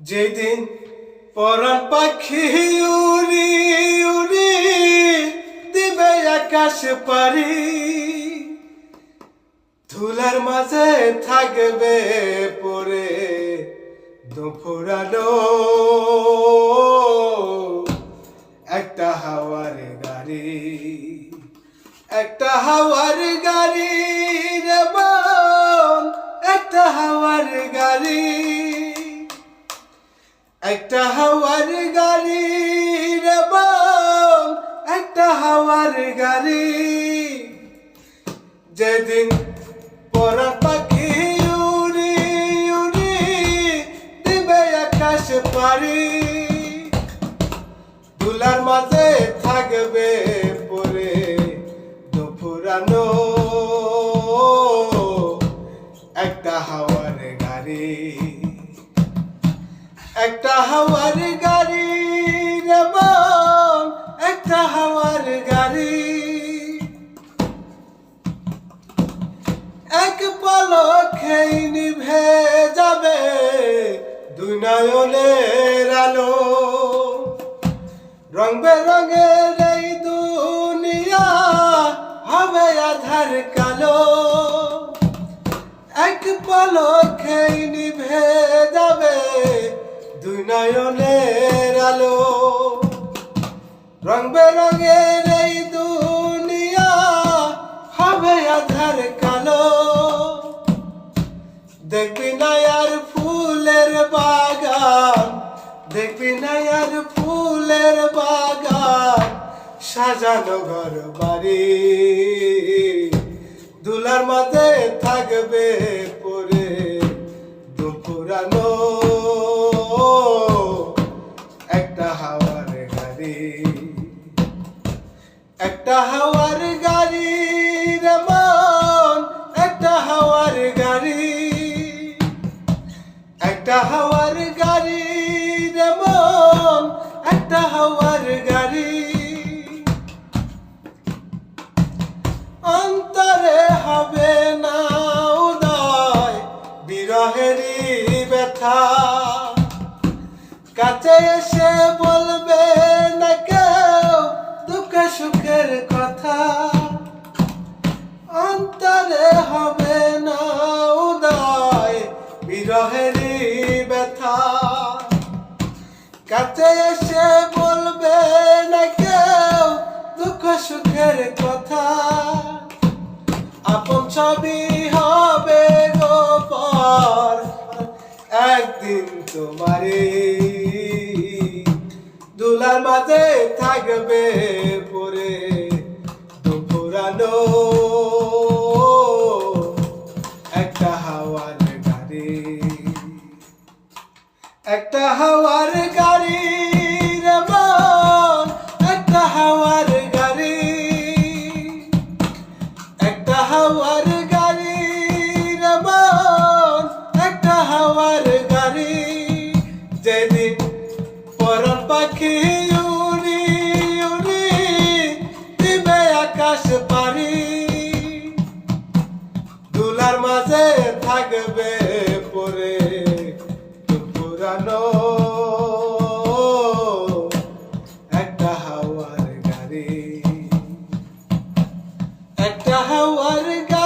যেদিন পরাণ পাখি উড়ি উড়ি দিবে আকাশ পারি ধুলার মাঝে থাকবে পরে দুপুরানো একটা হাওয়ার গাড়ি, একটা হাওয়ার গাড়ি রে একটা হাওয়ার গাড়ি। একটা হাওয়ার গাড়ি রে একটা হাওয়ার গাড়ি। যেদিন পরা পাখি উড়ি উড়ি দিবে আকাশ পারি দুলার মাঝে থাকবে পরে দুপুরানো একটা হাওয়ার গাড়ি একটা হাওয়ার গাড়ি। এক পলকেই নিভে যাবে দুই নয়নের আলো। রং বেরঙের এই দুনিয়া হবে আধার কালো। এক পলকেই নিভে যাবে দুই নয়নের আলো। রং বেরঙের এই দুনিয়া হবে আধার কালো। দেখবি না আর ফুলের বাগান, দেখবি না আর ফুলের বাগান, সাজানো ঘর বাড়ি। দুলার মাঝে থাকবে গাড়ি একটা হাওয়ার গাড়ি মন, একটা হাওয়ার গাড়ি। একটা হাওয়ার গাড়ি রে মন, একটা হাওয়ার গাড়ি। অন্তরে হবে না উদয়, বিরহেরই ব্যথা। কাছে এসে বলবে সুখের কথা। অন্তরে হবে না উদয়, বিরহেরই ব্যথা। কাছে এসে বলবে না কেউ দুঃখ সুখের কথা। আপন ছবি হবে গোপর একদিন তোমারে দুলার মাঝে থাকবে একটা হাওয়ার গাড়ি একটা হাওয়ার গাড়ি। একটা হাওয়ার গাড়ি একটা হাওয়ার গাড়ি। যেদিন পর পাখি উনি উনি দিবে আকাশ জানো একটা হাওয়ার গাড়ি একটা হাওয়ার গাড়ি।